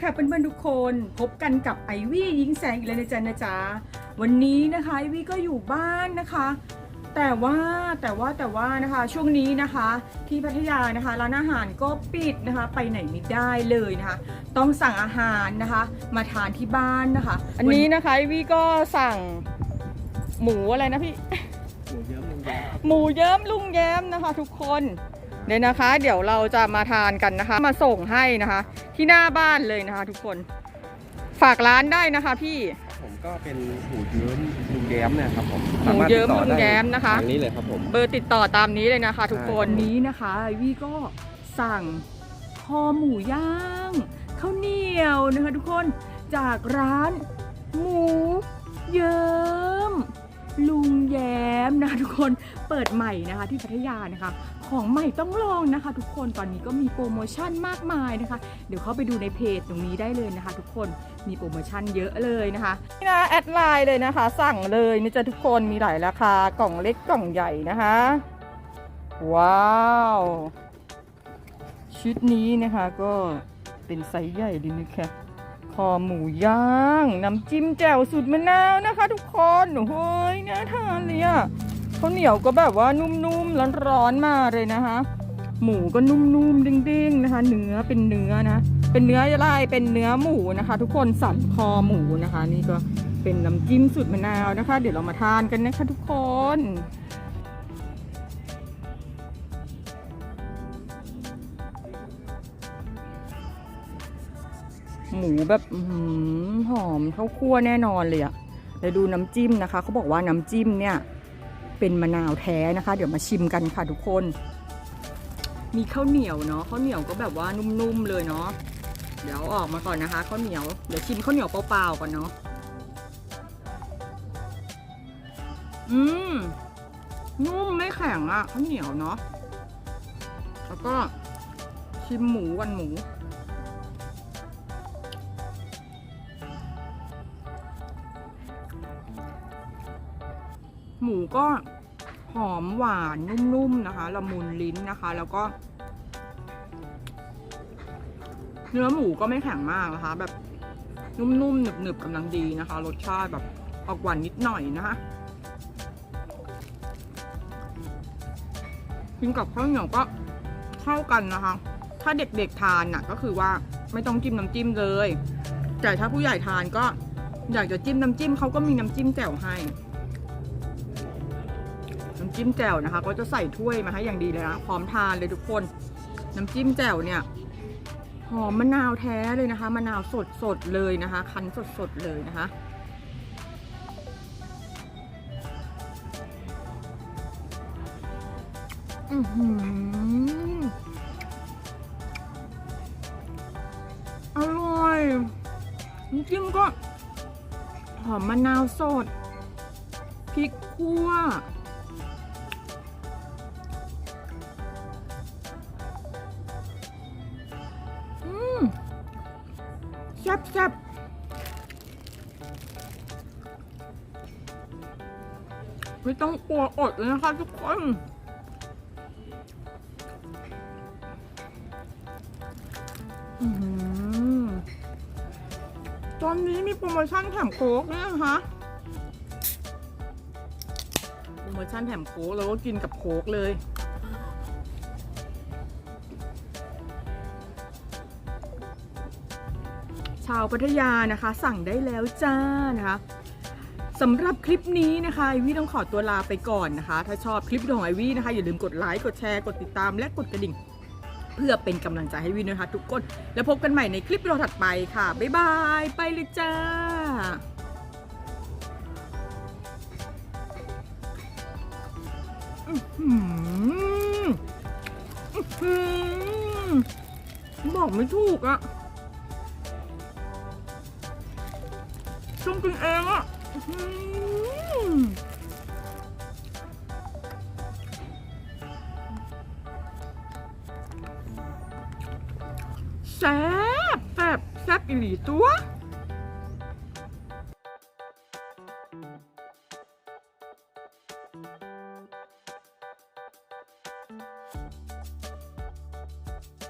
เพื่อนๆทุกคนพบกันกับไอวี่ยิงแสงอีกแล้วนะจ๊ะนะจ๊ะวันนี้นะคะไอวี่ก็อยู่บ้านนะคะ แต่ว่าแต่ว่าแต่ว่านะคะช่วงนี้นะคะ ที่พัทยานะคะร้านอาหารก็ปิดนะคะ ไปไหนไม่ได้เลยนะคะ ต้องสั่งอาหารนะคะ มาทานที่บ้านนะคะ อันนี้นะคะไอวี่ก็สั่งหมูอะไรนะพี่หมูเยอะมึงแย่หมูเยิ้มลุงแย้มนะคะ ทุกคน เดี๋ยวนะคะ เดี๋ยวเราจะมาทานกันนะคะ มาส่งให้นะคะ ที่หน้าบ้านเลยนะคะ ทุกคนฝากร้านได้นะคะพี่ผมก็เป็นหมูเยิ้มลุงแย้มเนี่ยครับผมหมูเยิ้มลุงแย้มนะคะทางนี้เลยครับผมเบอร์ติดต่อตามนี้เลยนะคะ ทุกคนใช่นี้นะคะไอวี่ก็สั่งคอหมูย่างข้าวเหนียวนะคะทุกคนจากร้าน หมูเยิ้มลุงแย้ มนะคะทุกคนเปิดใหม่นะคะที่พัทยานะคะ ของใหม่ต้องลองนะคะ ทุกคนตอนนี้ก็มีโปรโมชั่นมากมายนะคะ เดี๋ยวเข้าไปดูในเพจตรงนี้ได้เลยนะคะ ทุกคนมีโปรโมชั่นเยอะเลยนะคะนี่นะแอดไลน์เลยนะคะ สั่งเลยนะจ๊ะทุกคนมีหลายราคากล่องเล็กกล่องใหญ่นะคะ ว้าวชุดนี้นะคะก็เป็นไซส์ใหญ่เลยนะคะ อหมูย่าง น้ำจิ้มแจ่วสูตรมะนาวนะคะทุกคนโอ้ยน่าทานเลยอะข้าวเหนียวก็แบบว่านุ่มๆร้อนๆมาเลยนะคะ หมูก็นุ่มๆเด้งๆนะคะ เนื้อเป็นเนื้อนะ เป็นเนื้ออะไรเป็นเนื้อหมูนะคะ ทุกคนสันคอหมูนะคะ นี่ก็เป็นน้ำจิ้มสูตรมะนาวนะคะ เดี๋ยวเรามาทานกันนะคะทุกคน หมูแบบอหอมข้าวคั่วแน่นอนเลยอะเดี๋ยวดูน้ำจิ้มนะคะเขาบอกว่าน้ำจิ้มเนี่ย เป็นมะนาวแท้นะคะ เดี๋ยวมาชิมกันค่ะทุกคน มีข้าวเหนียวเนาะข้าวเหนียวก็แบบว่านุ่มๆเลยเนาะเดี๋ยวอออกมาก่อนนะคะข้าวเหนียวเดี๋ยวชิมข้าวเหนียวเปล่าๆก่อนเนาะอืมนุ่มไม่แข็งอะข้าวเหนียวเนาะแล้วก็ชิมหมูวันหมู หมูก็หอมหวานนุ่มๆนะคะละมุนลิ้นนะคะ แล้วก็ เนื้อหมูก็ไม่แข็งมากนะคะ แบบนุ่มๆหนึบๆกำลังดีนะคะ รสชาติแบบออกหวานนิดหน่อยนะคะกินกับข้าวเหนียวก็เข้ากันนะคะ ถ้าเด็กๆทานน่ะก็คือว่าไม่ต้องจิ้มน้ำจิ้มเลย แต่ถ้าผู้ใหญ่ทานก็อยากจะจิ้มน้ำจิ้มเขาก็มีน้ำจิ้มแจ่วให้ จิ้มแจ่วนะคะ ก็จะใส่ถ้วยมาให้อย่างดีเลยนะพร้อมทานเลยทุกคน น้ำจิ้มแจ่วเนี่ยหอมมะนาวแท้เลยนะคะมะนาวสดสดเลยนะคะ คั้นสดสดเลยนะคะอือหืออร่อยน้ำจิ้มก็หอมมะนาวสดพริกคั่ว ซ่บแซ่บไม่ต้องกลัวอดเลยนะคะทุกคน ตอนนี้มีโปรโมชั่นแถมโค้กด้วยนะคะ โปรโมชั่นแถมโค้กแล้วก็กินกับโค้กเลยาวพัทยานะคะ สั่งได้แล้วจ้านะคะสำหรับคลิปนี้นะคะไอวี่ต้องขอตัวลาไปก่อนนะคะ ถ้าชอบคลิปดีโอของไอวี่นะคะ อย่าลืมกดไลค์กดแชร์กดติดตามและกดกระดิ่ง เพื่อเป็นกำลังใจให้วินนะคะ ทุกคน แล้วพบกันใหม่ในคลิปวิดีโอถัดไปค่ะ บ๊ายบาย ไปเลยจ้าบอกไม่ถูกอะ ต้องกินเองอะอื้อหือแซ่บแซ่บแซ่บอีหลีตัว